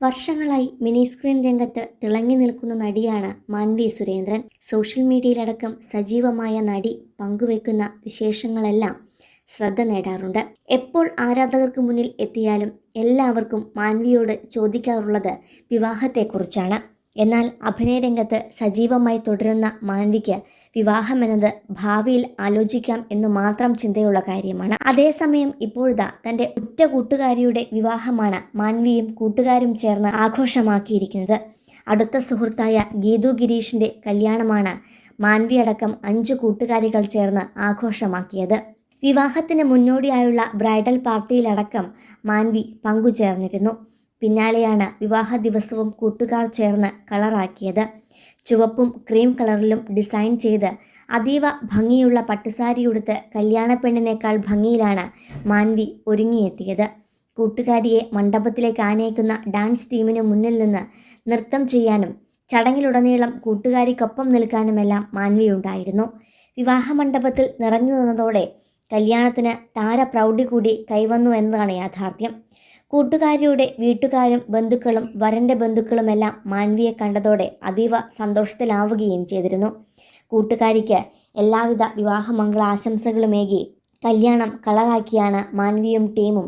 വർഷങ്ങളായി mini screen രംഗത്ത് തിളങ്ങി നിൽക്കുന്ന നടിയാണ് മാൻവി സുരേന്ദ്രൻ. സോഷ്യൽ മീഡിയയിലടക്കം സജീവമായ നടി പങ്കുവെക്കുന്ന വിശേഷങ്ങളെല്ലാം ശ്രദ്ധ നേടാറുണ്ട്. എപ്പോൾ ആരാധകർക്ക് മുന്നിൽ എത്തിയാലും എല്ലാവർക്കും മാൻവിയോട് ചോദിക്കാറുള്ളത് വിവാഹത്തെക്കുറിച്ചാണ്. എന്നാൽ അഭിനയരംഗത്ത് സജീവമായി തുടരുന്ന മാൻവിക്ക് വിവാഹമെന്നത് ഭാവിയിൽ ആലോചിക്കാം എന്ന് മാത്രം ചിന്തയുള്ള കാര്യമാണ്. അതേസമയം ഇപ്പോഴിതാ തന്റെ ഉറ്റ കൂട്ടുകാരിയുടെ വിവാഹമാണ് മാൻവിയും കൂട്ടുകാരും ചേർന്ന് ആഘോഷമാക്കിയിരിക്കുന്നത്. അടുത്ത സുഹൃത്തായ ഗീതു ഗിരീഷിന്റെ കല്യാണമാണ് മാൻവി അടക്കം അഞ്ച് കൂട്ടുകാരികൾ ചേർന്ന് ആഘോഷമാക്കിയത്. വിവാഹത്തിന് മുന്നോടിയായുള്ള ബ്രൈഡൽ പാർട്ടിയിലടക്കം മാൻവി പങ്കുചേർന്നിരുന്നു. പിന്നാലെയാണ് വിവാഹ ദിവസവും കൂട്ടുകാർ ചേർന്ന് കളറാക്കിയത്. ചുവപ്പും ക്രീം കളറിലും ഡിസൈൻ ചെയ്ത് അതീവ ഭംഗിയുള്ള പട്ടുസാരിയുടുത്ത് കല്യാണപ്പെണ്ണിനേക്കാൾ ഭംഗിയിലാണ് മാൻവി ഒരുങ്ങിയെത്തിയത്. കൂട്ടുകാരിയെ മണ്ഡപത്തിലേക്ക് ആനയിക്കുന്ന ഡാൻസ് ടീമിന് മുന്നിൽ നിന്ന് നൃത്തം ചെയ്യാനും ചടങ്ങിലുടനീളം കൂട്ടുകാരിക്കൊപ്പം നിൽക്കാനുമെല്ലാം മാൻവിയുണ്ടായിരുന്നു വിവാഹമണ്ഡപത്തിൽ നിറഞ്ഞു നിന്നതോടെ കല്യാണത്തിന് താരപ്രൗഢി കൂടി കൈവന്നു എന്നതാണ് യാഥാർത്ഥ്യം. കൂട്ടുകാരിയുടെ വീട്ടുകാരും ബന്ധുക്കളും വരന്റെ ബന്ധുക്കളുമെല്ലാം മാൻവിയെ കണ്ടതോടെ അതീവ സന്തോഷത്തിലാവുകയും ചെയ്തിരുന്നു. കൂട്ടുകാരിക്ക് എല്ലാവിധ വിവാഹമംഗള ആശംസകളുമേകി കല്യാണം കളറാക്കിയാണ് മാൻവിയും ടീമും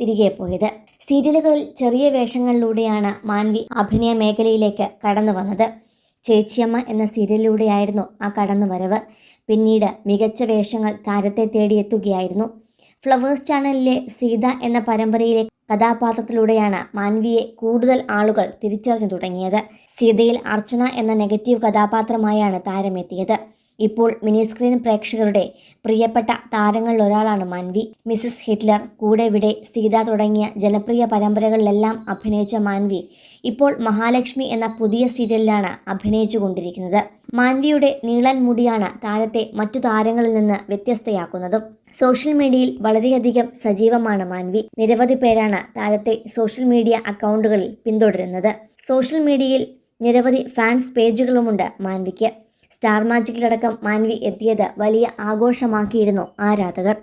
തിരികെ പോയത്. സീരിയലുകളിൽ ചെറിയ വേഷങ്ങളിലൂടെയാണ് മാൻവി അഭിനയ മേഖലയിലേക്ക് കടന്നു വന്നത് ചേച്ചിയമ്മ എന്ന സീരിയലിലൂടെയായിരുന്നു ആ കടന്നുവരവ്. പിന്നീട് മികച്ച വേഷങ്ങൾ താരത്തെ തേടിയെത്തുകയായിരുന്നു. ഫ്ലവേഴ്സ് ചാനലിലെ സീത എന്ന പരമ്പരയിലെ കഥാപാത്രത്തിലൂടെയാണ് മാൻവിയെ കൂടുതൽ ആളുകൾ തിരിച്ചറിഞ്ഞു തുടങ്ങിയത്. സീതയിൽ അർച്ചന എന്ന നെഗറ്റീവ് കഥാപാത്രമായാണ് താരമെത്തിയത്. ഇപ്പോൾ മിനി സ്ക്രീൻ പ്രേക്ഷകരുടെ പ്രിയപ്പെട്ട താരങ്ങളിലൊരാളാണ് മാൻവി. മിസസ് ഹിറ്റ്ലർ കൂടെ വിടെ സീത തുടങ്ങിയ ജനപ്രിയ പരമ്പരകളിലെല്ലാം അഭിനയിച്ച മാൻവി ഇപ്പോൾ മഹാലക്ഷ്മി എന്ന പുതിയ സീരിയലിലാണ് അഭിനയിച്ചു കൊണ്ടിരിക്കുന്നത് മാൻവിയുടെ നീളൻ മുടിയാണ് താരത്തെ മറ്റു താരങ്ങളിൽ നിന്ന് വ്യത്യസ്തയാക്കുന്നതും. സോഷ്യൽ മീഡിയയിൽ വളരെയധികം സജീവമാണ് മാൻവി. നിരവധി പേരാണ് താരത്തെ സോഷ്യൽ മീഡിയ അക്കൗണ്ടുകളിൽ പിന്തുടരുന്നത്. സോഷ്യൽ മീഡിയയിൽ നിരവധി ഫാൻസ് പേജുകളുമുണ്ട് മാൻവിക്ക്. സ്റ്റാർ മാജിക്കിലടക്കം മാൻവി എത്തിയത് വലിയ ആഘോഷമാക്കിയിരുന്നു ആരാധകർ.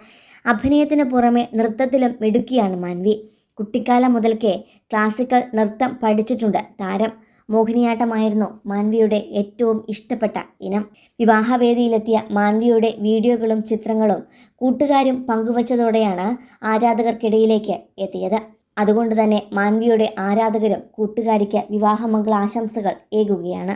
അഭിനയത്തിന് പുറമെ നൃത്തത്തിലും മിടുക്കിയാണ് മാൻവി. കുട്ടിക്കാലം മുതൽക്കേ ക്ലാസിക്കൽ നൃത്തം പഠിച്ചിട്ടുണ്ട് താരം. മോഹിനിയാട്ടമായിരുന്നു മാൻവിയുടെ ഏറ്റവും ഇഷ്ടപ്പെട്ട ഇനം. വിവാഹവേദിയിലെത്തിയ മാൻവിയുടെ വീഡിയോകളും ചിത്രങ്ങളും കൂട്ടുകാരും പങ്കുവച്ചതോടെയാണ് ആരാധകർക്കിടയിലേക്ക് എത്തിയത്. അതുകൊണ്ട് തന്നെ മാൻവിയുടെ ആരാധകരും കൂട്ടുകാരിക്ക് വിവാഹമംഗളാശംസകൾ ഏകുകയാണ്.